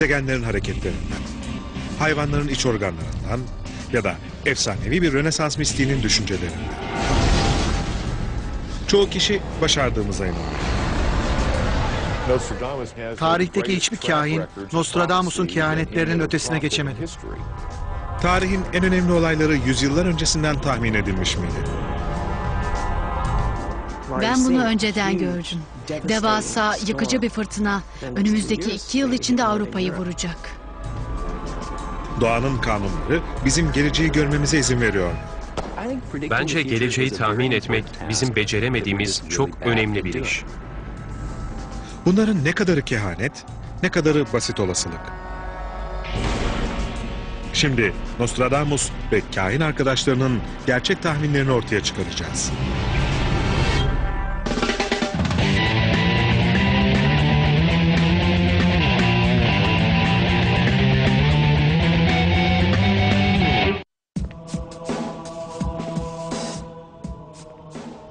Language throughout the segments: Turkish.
gezegenlerin hareketlerinden, hayvanların iç organlarından ya da efsanevi bir Rönesans mistiğinin düşüncelerinden. Çoğu kişi başardığımıza inanıyor. Tarihteki hiçbir kahin Nostradamus'un kehanetlerinin ötesine geçemedi. Tarihin en önemli olayları yüzyıllar öncesinden tahmin edilmiş miydi? Ben bunu önceden gördüm. Devasa, yıkıcı bir fırtına önümüzdeki iki yıl içinde Avrupa'yı vuracak. Doğanın kanunları bizim geleceği görmemize izin veriyor. Bence geleceği tahmin etmek bizim beceremediğimiz çok önemli bir iş. Bunların ne kadarı kehanet, ne kadarı basit olasılık. Şimdi Nostradamus ve kahin arkadaşlarının gerçek tahminlerini ortaya çıkaracağız.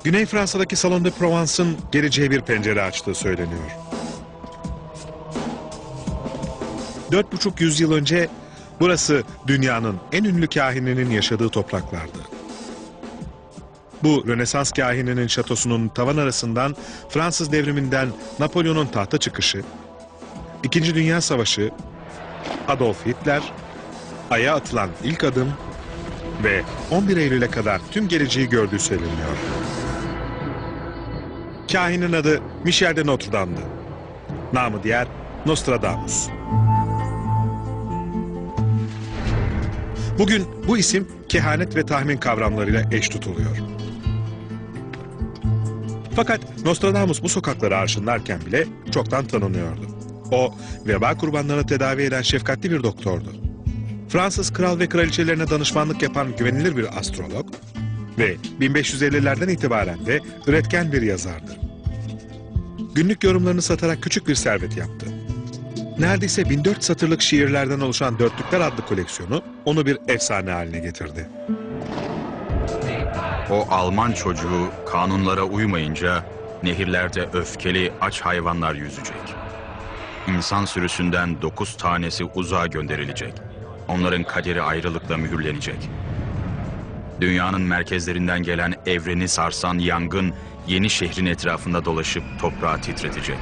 Güney Fransa'daki Salon de Provence'ın geleceğe bir pencere açtığı söyleniyor. Dört buçuk yüzyıl önce burası dünyanın en ünlü kahininin yaşadığı topraklardı. Bu Rönesans kahininin şatosunun tavan arasından Fransız devriminden Napolyon'un tahta çıkışı, İkinci Dünya Savaşı, Adolf Hitler, Ay'a atılan ilk adım ve 11 Eylül'e kadar tüm geleceği gördüğü söyleniyor. Kahinin adı Michel de Notre Dame'dı. Namı diğer Nostradamus. Bugün bu isim kehanet ve tahmin kavramlarıyla eş tutuluyor. Fakat Nostradamus bu sokakları arşınlarken bile çoktan tanınıyordu. O, veba kurbanlarını tedavi eden şefkatli bir doktordu. Fransız kral ve kraliçelerine danışmanlık yapan güvenilir bir astrolog ve 1550'lerden itibaren de üretken bir yazardı. Günlük yorumlarını satarak küçük bir servet yaptı. Neredeyse 1400 satırlık şiirlerden oluşan Dörtlükler adlı koleksiyonu onu bir efsane haline getirdi. O Alman çocuğu kanunlara uymayınca nehirlerde öfkeli aç hayvanlar yüzecek. İnsan sürüsünden dokuz tanesi uzağa gönderilecek. Onların kaderi ayrılıkla mühürlenecek. Dünyanın merkezlerinden gelen evreni sarsan yangın yeni şehrin etrafında dolaşıp toprağı titretecek.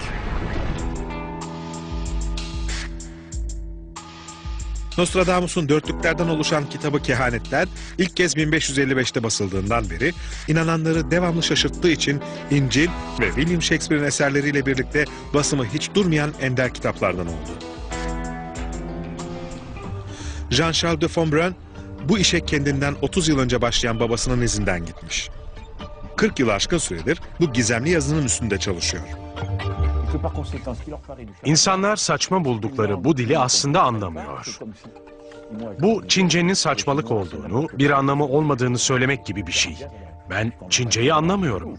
Nostradamus'un dörtlüklerden oluşan kitabı Kehanetler ilk kez 1555'te basıldığından beri inananları devamlı şaşırttığı için İncil ve William Shakespeare'in eserleriyle birlikte basımı hiç durmayan ender kitaplardan oldu. Jean-Charles de Fonbrun bu işe kendinden 30 yıl önce başlayan babasının izinden gitmiş. 40 yıl aşkın süredir bu gizemli yazının üstünde çalışıyor. İnsanlar saçma buldukları bu dili aslında anlamıyor. Bu Çince'nin saçmalık olduğunu, bir anlamı olmadığını söylemek gibi bir şey. Ben Çince'yi anlamıyorum.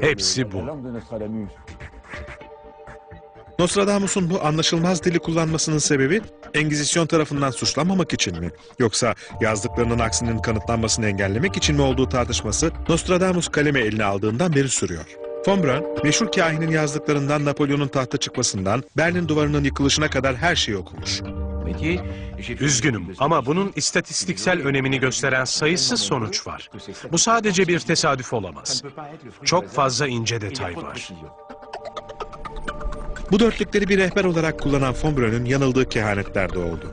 Hepsi bu. Nostradamus'un bu anlaşılmaz dili kullanmasının sebebi Engizisyon tarafından suçlanmamak için mi? Yoksa yazdıklarının aksinin kanıtlanmasını engellemek için mi olduğu tartışması Nostradamus kaleme eline aldığından beri sürüyor. Von Braun, meşhur kahinin yazdıklarından Napolyon'un tahta çıkmasından Berlin duvarının yıkılışına kadar her şeyi okumuş. Üzgünüm ama bunun istatistiksel önemini gösteren sayısız sonuç var. Bu sadece bir tesadüf olamaz. Çok fazla ince detay var. Bu dörtlükleri bir rehber olarak kullanan von Braun'un yanıldığı kehanetlerde oldu.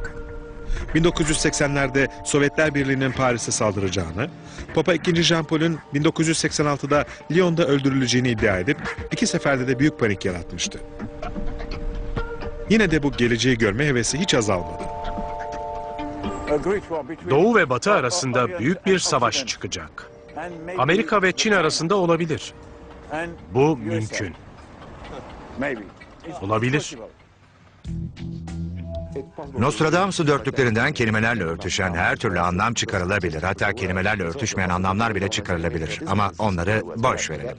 1980'lerde Sovyetler Birliği'nin Paris'e saldıracağını, Papa II. Jean Paul'ün 1986'da Lyon'da öldürüleceğini iddia edip iki seferde de büyük panik yaratmıştı. Yine de bu geleceği görme hevesi hiç azalmadı. Doğu ve Batı arasında büyük bir savaş çıkacak. Amerika ve Çin arasında olabilir. Bu mümkün. Olabilir. Nostradamus'u dörtlüklerinden kelimelerle örtüşen her türlü anlam çıkarılabilir. Hatta kelimelerle örtüşmeyen anlamlar bile çıkarılabilir. Ama onları boş verelim.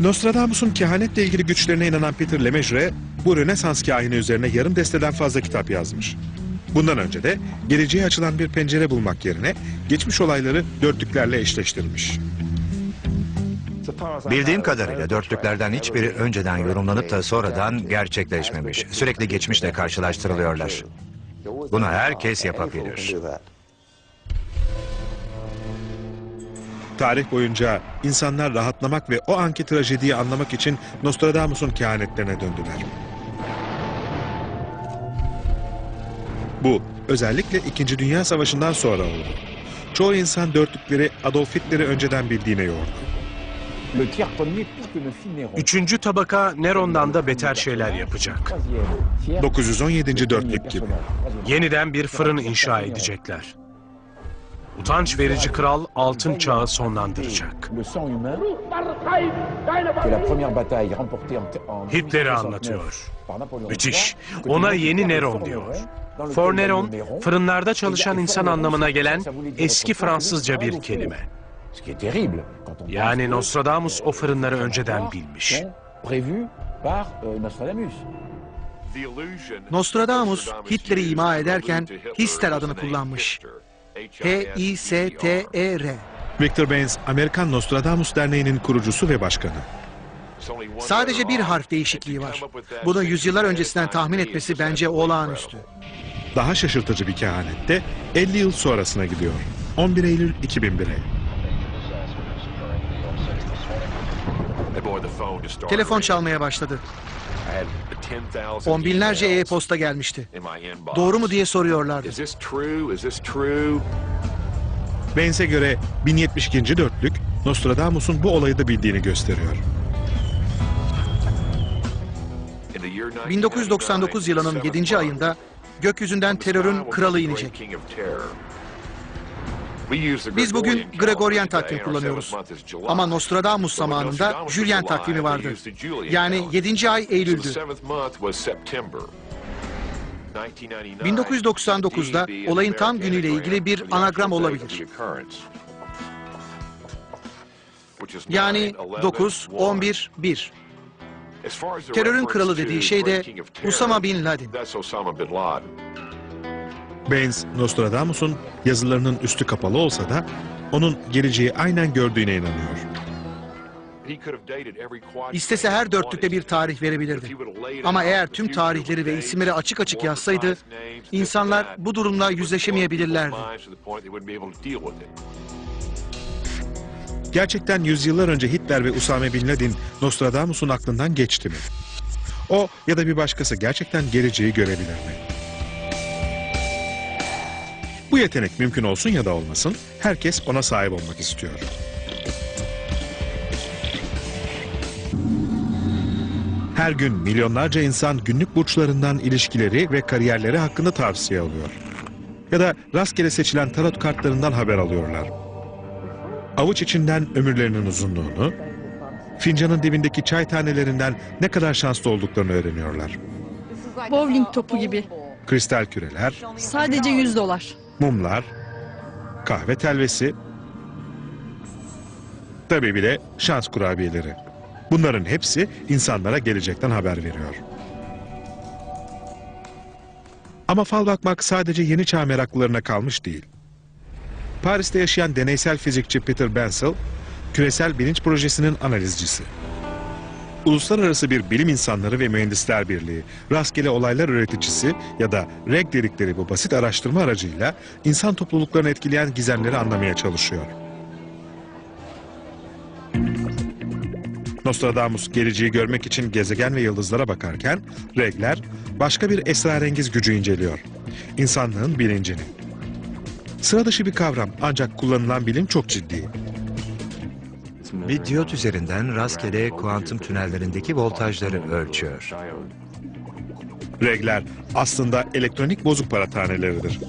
Nostradamus'un kehanetle ilgili güçlerine inanan Peter Lemaitre, bu Rönesans kahini üzerine yarım desteden fazla kitap yazmış. Bundan önce de geleceğe açılan bir pencere bulmak yerine geçmiş olayları dörtlüklerle eşleştirmiş. Bildiğim kadarıyla dörtlüklerden hiçbiri önceden yorumlanıp da sonradan gerçekleşmemiş. Sürekli geçmişle karşılaştırılıyorlar. Bunu herkes yapabilir. Tarih boyunca insanlar rahatlamak ve o anki trajediyi anlamak için Nostradamus'un kehanetlerine döndüler. Bu özellikle İkinci Dünya Savaşı'ndan sonra oldu. Çoğu insan dörtlükleri Adolf Hitler'i önceden bildiğine yordu. Üçüncü tabaka Neron'dan da beter şeyler yapacak. 917. dörtlük gibi. Yeniden bir fırın inşa edecekler. Utanç verici kral altın çağı sonlandıracak. Hitler'i anlatıyor. Müthiş. Ona yeni Neron diyor. For Neron, fırınlarda çalışan insan anlamına gelen eski Fransızca bir kelime. Yani Nostradamus o fırınları önceden bilmiş. Nostradamus Hitler'i ima ederken Hister adını kullanmış. H-I-S-T-E-R. Victor Baines, Amerikan Nostradamus Derneği'nin kurucusu ve başkanı. Sadece bir harf değişikliği var. Bunu yüzyıllar öncesinden tahmin etmesi bence olağanüstü. Daha şaşırtıcı bir kehanette 50 yıl sonrasına gidiyor. 11 Eylül 2001'e. Telefon çalmaya başladı. On binlerce e-posta gelmişti. Doğru mu diye soruyorlardı. Baines'e göre 1072. dörtlük Nostradamus'un bu olayı da bildiğini gösteriyor. 1999 yılının 7. ayında gökyüzünden terörün kralı inecek. Biz bugün Gregorian takvim kullanıyoruz. Ama Nostradamus zamanında Julian takvimi vardı. Yani 7. ay Eylül'dü. 1999'da olayın tam günüyle ilgili bir anagram olabilir. Yani 9, 11, 1. Terörün kralı dediği şey de Usama Bin Laden. Baines, Nostradamus'un yazılarının üstü kapalı olsa da onun geleceği aynen gördüğüne inanıyor. İstese her dörtlükte bir tarih verebilirdi. Ama eğer tüm tarihleri ve isimleri açık açık yazsaydı, insanlar bu durumla yüzleşemeyebilirlerdi. Gerçekten yüzyıllar önce Hitler ve Usame Bin Laden Nostradamus'un aklından geçti mi? O ya da bir başkası gerçekten geleceği görebilir mi? Bu yetenek mümkün olsun ya da olmasın, herkes ona sahip olmak istiyor. Her gün milyonlarca insan günlük burçlarından ilişkileri ve kariyerleri hakkında tavsiye alıyor. Ya da rastgele seçilen tarot kartlarından haber alıyorlar. Avuç içinden ömürlerinin uzunluğunu, fincanın dibindeki çay tanelerinden ne kadar şanslı olduklarını öğreniyorlar. Bowling topu gibi. Kristal küreler, Sadece 100 dolar. Mumlar, kahve telvesi, tabii bir de şans kurabiyeleri. Bunların hepsi insanlara gelecekten haber veriyor. Ama fal bakmak sadece yeni çağ meraklılarına kalmış değil. Paris'te yaşayan deneysel fizikçi Peter Bensel, küresel bilinç projesinin analizcisi. Uluslararası bir bilim insanları ve mühendisler birliği, rastgele olaylar üreticisi ya da REG dedikleri bu basit araştırma aracıyla insan topluluklarını etkileyen gizemleri anlamaya çalışıyor. Nostradamus geleceği görmek için gezegen ve yıldızlara bakarken, regler başka bir esrarengiz gücü inceliyor. İnsanlığın bilincini. Sıra dışı bir kavram ancak kullanılan bilim çok ciddi. Bir diyot üzerinden rastgele kuantum tünellerindeki voltajları ölçüyor. Regler aslında elektronik bozuk para taneleridir.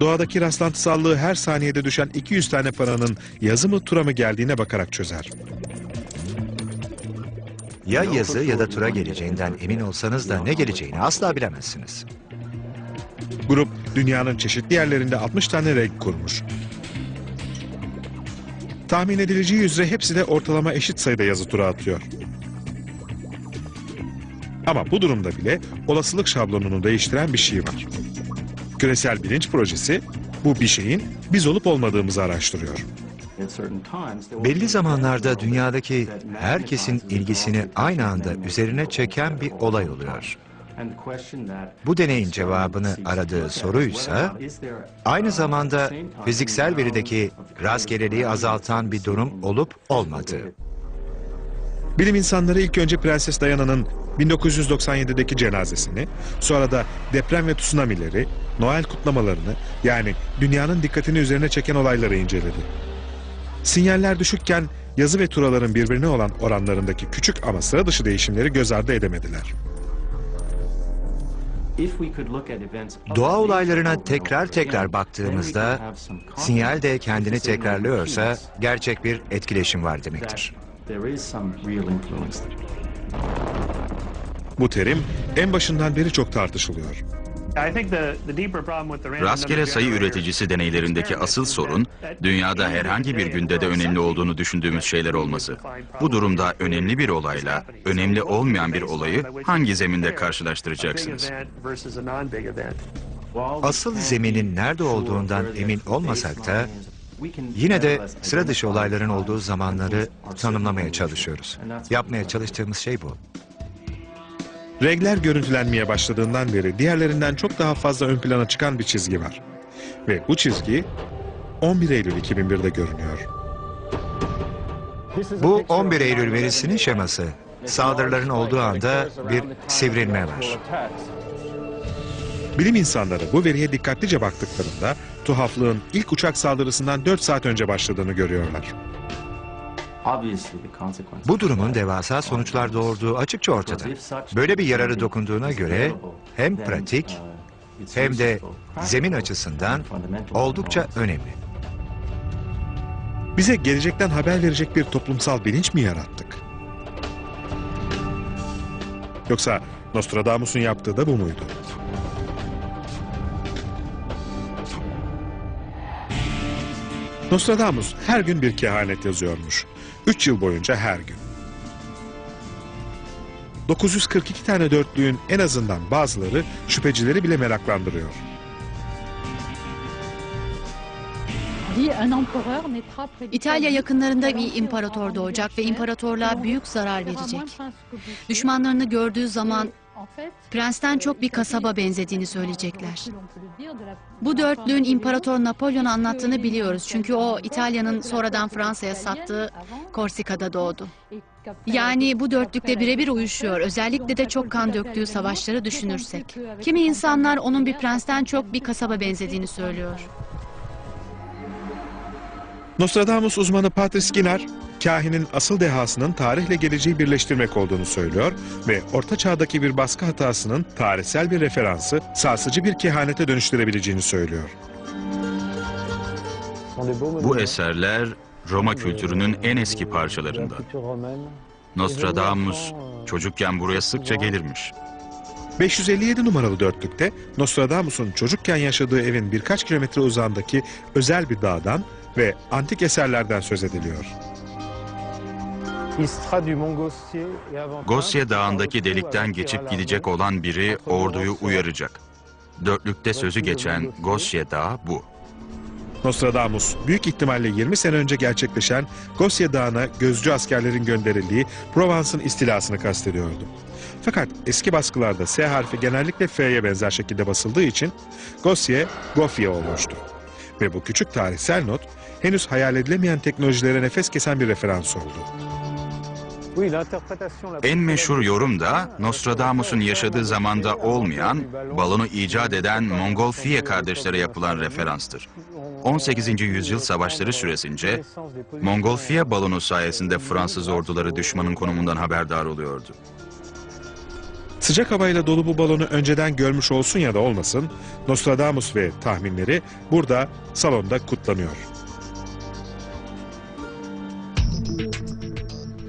Doğadaki rastlantısallığı her saniyede düşen 200 tane paranın yazı mı tura mı geldiğine bakarak çözer. Ya yazı ya da tura geleceğinden emin olsanız da ne geleceğini asla bilemezsiniz. Grup dünyanın çeşitli yerlerinde 60 tane reg kurmuş. Tahmin edileceği üzere hepsi de ortalama eşit sayıda yazı tura atıyor. Ama bu durumda bile olasılık şablonunu değiştiren bir şey var. Küresel bilinç projesi bu bir şeyin biz olup olmadığımızı araştırıyor. Belli zamanlarda dünyadaki herkesin ilgisini aynı anda üzerine çeken bir olay oluyor. Bu deneyin cevabını aradığı soruysa aynı zamanda fiziksel verideki rastgeleliği azaltan bir durum olup olmadığı. Bilim insanları ilk önce Prenses Diana'nın 1997'deki cenazesini, sonra da deprem ve tsunamileri, Noel kutlamalarını yani dünyanın dikkatini üzerine çeken olayları inceledi. Sinyaller düşükken yazı ve turaların birbirine olan oranlarındaki küçük ama sıra dışı değişimleri göz ardı edemediler. Doğa olaylarına tekrar tekrar baktığımızda sinyal de kendini tekrarlıyorsa gerçek bir etkileşim var demektir. Bu terim en başından beri çok tartışılıyor. Rastgele sayı üreticisi deneylerindeki asıl sorun, dünyada herhangi bir günde de önemli olduğunu düşündüğümüz şeyler olması. Bu durumda önemli bir olayla, önemli olmayan bir olayı hangi zeminde karşılaştıracaksınız? Asıl zeminin nerede olduğundan emin olmasak da yine de sıra dışı olayların olduğu zamanları tanımlamaya çalışıyoruz. Yapmaya çalıştığımız şey bu. Renkler görüntülenmeye başladığından beri diğerlerinden çok daha fazla ön plana çıkan bir çizgi var. Ve bu çizgi 11 Eylül 2001'de görünüyor. Bu 11 Eylül verisinin şeması. Saldırıların olduğu anda bir sivrilme var. Bilim insanları bu veriye dikkatlice baktıklarında tuhaflığın ilk uçak saldırısından 4 saat önce başladığını görüyorlar. Bu durumun devasa sonuçlar doğurduğu açıkça ortada. Böyle bir yararı dokunduğuna göre hem pratik hem de zemin açısından oldukça önemli. Bize gelecekten haber verecek bir toplumsal bilinç mi yarattık? Yoksa Nostradamus'un yaptığı da bu muydu? Nostradamus her gün bir kehanet yazıyormuş. Üç yıl boyunca her gün. 942 tane dörtlüğün en azından bazıları şüphecileri bile meraklandırıyor. İtalya yakınlarında bir imparator doğacak ve imparatorluğa büyük zarar verecek. Düşmanlarını gördüğü zaman prensten çok bir kasaba benzediğini söyleyecekler. Bu dörtlüğün İmparator Napolyon'a anlattığını biliyoruz. Çünkü o İtalya'nın sonradan Fransa'ya sattığı Korsika'da doğdu. Yani bu dörtlükle birebir uyuşuyor. Özellikle de çok kan döktüğü savaşları düşünürsek. Kimi insanlar onun bir prensten çok bir kasaba benzediğini söylüyor. Nostradamus uzmanı Patrice Skinner, kahinin asıl dehasının tarihle geleceği birleştirmek olduğunu söylüyor ve Orta Çağ'daki bir baskı hatasının tarihsel bir referansı sarsıcı bir kehanete dönüştürebileceğini söylüyor. Bu eserler Roma kültürünün en eski parçalarından. Nostradamus çocukken buraya sıkça gelirmiş. 557 numaralı dörtlükte Nostradamus'un çocukken yaşadığı evin birkaç kilometre uzağındaki özel bir dağdan ve antik eserlerden söz ediliyor. Gosye Dağı'ndaki delikten geçip gidecek olan biri orduyu uyaracak. Dörtlükte sözü geçen Gosye Dağı bu. Nostradamus büyük ihtimalle 20 sene önce gerçekleşen Gosye Dağı'na gözcü askerlerin gönderildiği Provence'ın istilasını kastediyordu. Fakat eski baskılarda S harfi genellikle F'ye benzer şekilde basıldığı için Gosye, Gofye olmuştu. Ve bu küçük tarihsel not henüz hayal edilemeyen teknolojilere nefes kesen bir referans oldu. En meşhur yorum da Nostradamus'un yaşadığı zamanda olmayan, balonu icat eden Mongolfiye kardeşlere yapılan referanstır. 18. yüzyıl savaşları süresince Mongolfiye balonu sayesinde Fransız orduları düşmanın konumundan haberdar oluyordu. Sıcak havayla dolu bu balonu önceden görmüş olsun ya da olmasın, Nostradamus ve tahminleri burada salonda kutlanıyor.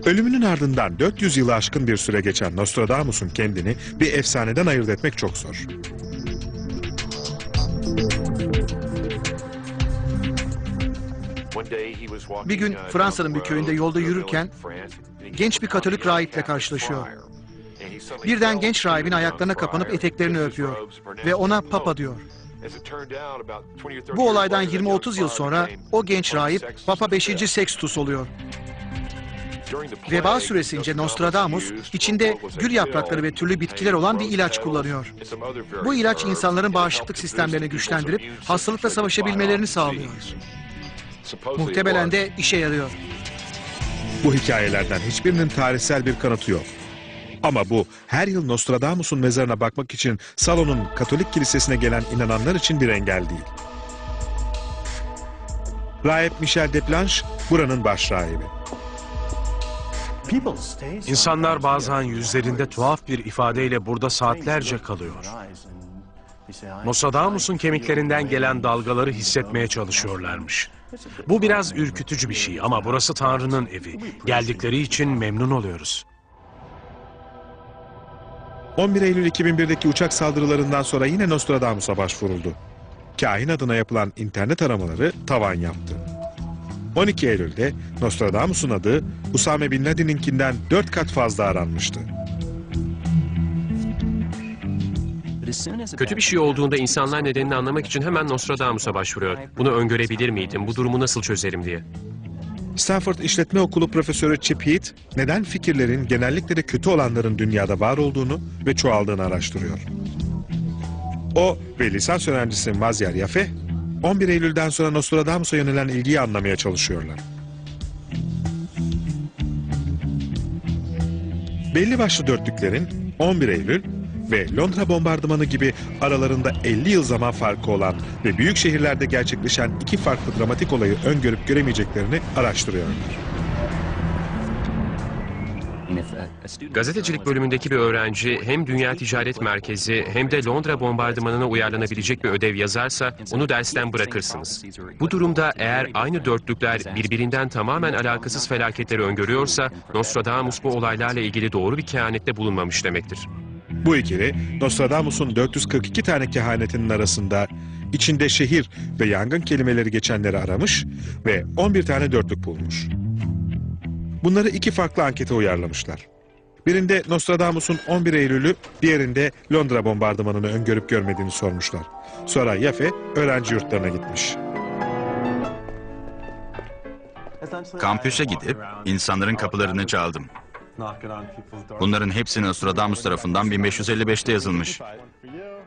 Ölümünün ardından 400 yılı aşkın bir süre geçen Nostradamus'un kendini bir efsaneden ayırt etmek çok zor. Bir gün Fransa'nın bir köyünde yolda yürürken genç bir Katolik rahiple karşılaşıyor. Birden genç rahibin ayaklarına kapanıp eteklerini öpüyor ve ona papa diyor. Bu olaydan 20-30 yıl sonra o genç rahip Papa 5. Sextus oluyor. Veba süresince Nostradamus içinde gül yaprakları ve türlü bitkiler olan bir ilaç kullanıyor. Bu ilaç insanların bağışıklık sistemlerini güçlendirip hastalıkla savaşabilmelerini sağlıyor. Muhtemelen de işe yarıyor. Bu hikayelerden hiçbirinin tarihsel bir kanıtı yok. Ama bu her yıl Nostradamus'un mezarına bakmak için Salon'un Katolik kilisesine gelen inananlar için bir engel değil. Rahip Michel Deplanche buranın baş rahibi. İnsanlar bazen yüzlerinde tuhaf bir ifadeyle burada saatlerce kalıyor. Nostradamus'un kemiklerinden gelen dalgaları hissetmeye çalışıyorlarmış. Bu biraz ürkütücü bir şey ama burası Tanrı'nın evi. Geldikleri için memnun oluyoruz. 11 Eylül 2001'deki uçak saldırılarından sonra yine Nostradamus'a başvuruldu. Kahin adına yapılan internet aramaları tavan yaptı. 12 Eylül'de Nostradamus'un adı Usame Bin Laden'inkinden 4 kat fazla aranmıştı. Kötü bir şey olduğunda insanlar nedenini anlamak için hemen Nostradamus'a başvuruyor. Bunu öngörebilir miydim, bu durumu nasıl çözerim diye. Stanford İşletme Okulu Profesörü Chip Heath, neden fikirlerin genellikle de kötü olanların dünyada var olduğunu ve çoğaldığını araştırıyor. O ve lisans öğrencisi Mazyar Yafe, 11 Eylül'den sonra Nostradamus'a yönelen ilgiyi anlamaya çalışıyorlar. Belli başlı dörtlüklerin 11 Eylül ve Londra bombardımanı gibi aralarında 50 yıl zaman farkı olan ve büyük şehirlerde gerçekleşen iki farklı dramatik olayı öngörüp göremeyeceklerini araştırıyorlar. Gazetecilik bölümündeki bir öğrenci hem Dünya Ticaret Merkezi hem de Londra bombardımanına uyarlanabilecek bir ödev yazarsa onu dersten bırakırsınız. Bu durumda eğer aynı dörtlükler birbirinden tamamen alakasız felaketleri öngörüyorsa Nostradamus bu olaylarla ilgili doğru bir kehanette bulunmamış demektir. Bu ikili Nostradamus'un 442 tane kehanetinin arasında içinde şehir ve yangın kelimeleri geçenleri aramış ve 11 tane dörtlük bulmuş. Bunları iki farklı ankete uyarlamışlar. Birinde Nostradamus'un 11 Eylül'ü, diğerinde Londra bombardımanını öngörüp görmediğini sormuşlar. Sonra Yafe öğrenci yurtlarına gitmiş. Kampüse gidip insanların kapılarını çaldım. Bunların hepsi Nostradamus tarafından 1555'te yazılmış.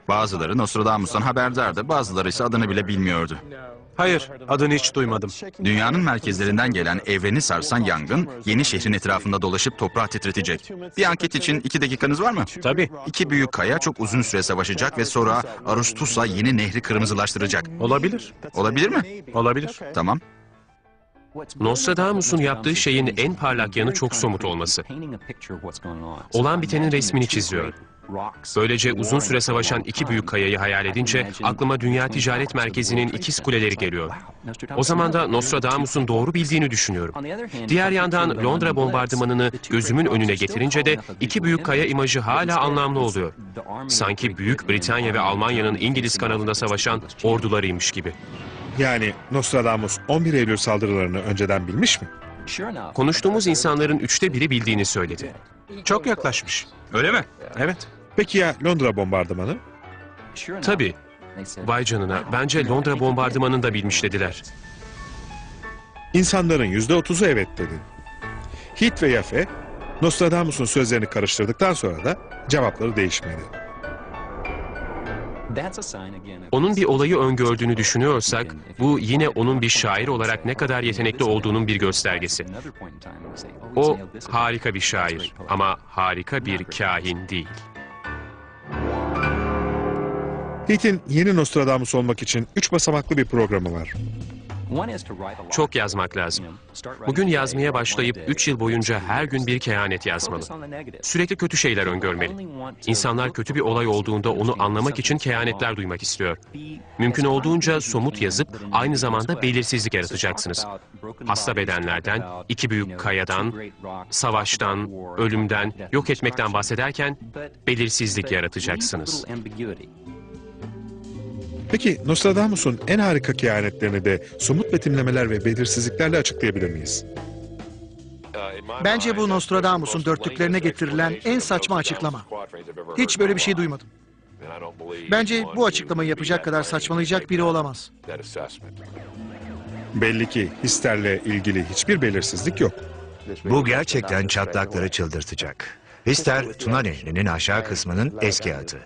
Bazıları Nostradamus'tan haberdardı, bazıları ise adını bile bilmiyordu. Hayır, adını hiç duymadım. Dünyanın merkezlerinden gelen evreni sarsan yangın, yeni şehrin etrafında dolaşıp toprağı titretecek. Bir anket için iki dakikanız var mı? Tabii. İki büyük kaya çok uzun süre savaşacak ve sonra Arustus'a yeni nehri kırmızılaştıracak. Olabilir, Olabilir mi? olabilir. Tamam. Nostradamus'un yaptığı şeyin en parlak yanı çok somut olması. Olan bitenin resmini çiziyor. Böylece uzun süre savaşan iki büyük kayayı hayal edince aklıma Dünya Ticaret Merkezi'nin ikiz kuleleri geliyor. O zaman da Nostradamus'un doğru bildiğini düşünüyorum. Diğer yandan Londra bombardımanını gözümün önüne getirince de iki büyük kaya imajı hala anlamlı oluyor. Sanki Büyük Britanya ve Almanya'nın İngiliz kanalında savaşan ordularıymış gibi. Yani Nostradamus 11 Eylül saldırılarını önceden bilmiş mi? Konuştuğumuz insanların üçte biri bildiğini söyledi. Çok yaklaşmış. Öyle mi? Evet. Peki ya Londra bombardımanı? Tabii. Vay canına, bence Londra bombardımanını da bilmiş dediler. İnsanların yüzde otuzu evet dedi. Hit ve Yafe, Nostradamus'un sözlerini karıştırdıktan sonra da cevapları değişmedi. Onun bir olayı öngördüğünü düşünüyorsak, bu yine onun bir şair olarak ne kadar yetenekli olduğunun bir göstergesi. O harika bir şair ama harika bir kahin değil. Hit'in yeni Nostradamus olmak için üç basamaklı bir programı var. Çok yazmak lazım. Bugün yazmaya başlayıp 3 yıl boyunca her gün bir kehanet yazmalı. Sürekli kötü şeyler öngörmeli. İnsanlar kötü bir olay olduğunda onu anlamak için kehanetler duymak istiyor. Mümkün olduğunca somut yazıp aynı zamanda belirsizlik yaratacaksınız. Hasta bedenlerden, iki büyük kayadan, savaştan, ölümden, yok etmekten bahsederken belirsizlik yaratacaksınız. Peki Nostradamus'un en harika kehanetlerini de somut betimlemeler ve belirsizliklerle açıklayabilir miyiz? Bence bu Nostradamus'un dörtlüklerine getirilen en saçma açıklama. Hiç böyle bir şey duymadım. Bence bu açıklamayı yapacak kadar saçmalayacak biri olamaz. Belli ki hislerle ilgili hiçbir belirsizlik yok. Bu gerçekten çatlakları çıldırtacak. Hister, Tuna Nehri'nin aşağı kısmının eski adı.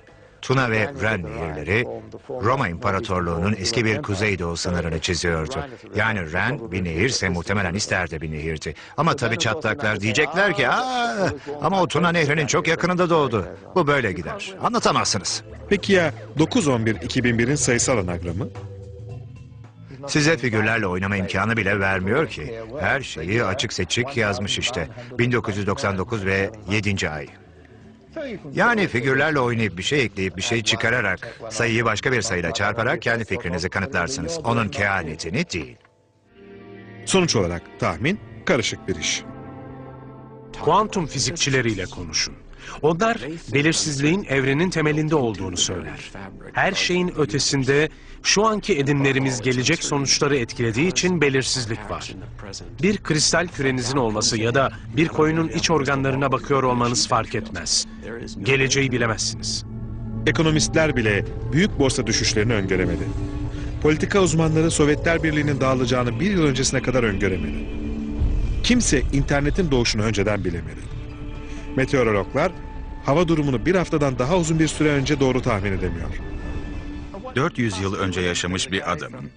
Tuna ve Ren nehirleri Roma İmparatorluğu'nun eski bir kuzeydoğu sınırını çiziyordu. Yani Ren bir nehirse muhtemelen Hister de bir nehirdi. Ama tabii çatlaklar diyecekler ki Aa, ama o Tuna Nehri'nin çok yakınında doğdu. Bu böyle gider. Anlatamazsınız. Peki ya 9-11-2001'in sayısal anagramı? Size figürlerle oynama imkanı bile vermiyor ki. Her şeyi açık seçik yazmış işte. 1999 ve 7. ay. Yani figürlerle oynayıp bir şey ekleyip bir şey çıkararak sayıyı başka bir sayıyla çarparak kendi fikrinizi kanıtlarsınız. Onun kehanetini değil. Sonuç olarak tahmin karışık bir iş. Kuantum fizikçileriyle konuşun. Onlar belirsizliğin evrenin temelinde olduğunu söyler. Her şeyin ötesinde şu anki edimlerimiz gelecek sonuçları etkilediği için belirsizlik var. Bir kristal kürenizin olması ya da bir koyunun iç organlarına bakıyor olmanız fark etmez. Geleceği bilemezsiniz. Ekonomistler bile büyük borsa düşüşlerini öngöremedi. Politika uzmanları Sovyetler Birliği'nin dağılacağını bir yıl öncesine kadar öngöremedi. Kimse internetin doğuşunu önceden bilemedi. Meteorologlar hava durumunu bir haftadan daha uzun bir süre önce doğru tahmin edemiyor. 400 yıl önce yaşamış bir adamın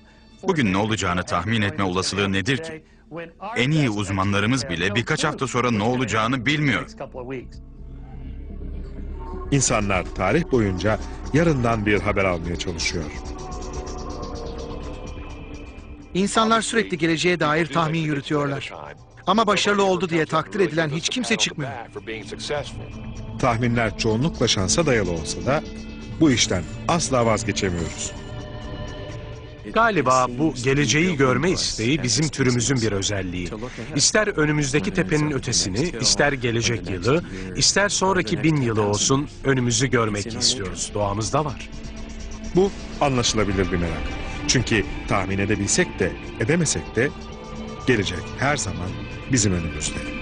bugün ne olacağını tahmin etme olasılığı nedir ki? En iyi uzmanlarımız bile birkaç hafta sonra ne olacağını bilmiyor. İnsanlar tarih boyunca yarından bir haber almaya çalışıyor. İnsanlar sürekli geleceğe dair tahmin yürütüyorlar. Ama başarılı oldu diye takdir edilen hiç kimse çıkmıyor. Tahminler çoğunlukla şansa dayalı olsa da bu işten asla vazgeçemiyoruz. Galiba bu geleceği görme isteği bizim türümüzün bir özelliği. İster önümüzdeki tepenin ötesini, ister gelecek yılı, ister sonraki bin yılı olsun önümüzü görmek istiyoruz. Doğamızda var. Bu anlaşılabilir bir merak. Çünkü tahmin edebilsek de edemesek de gelecek her zaman bizim önümüzde.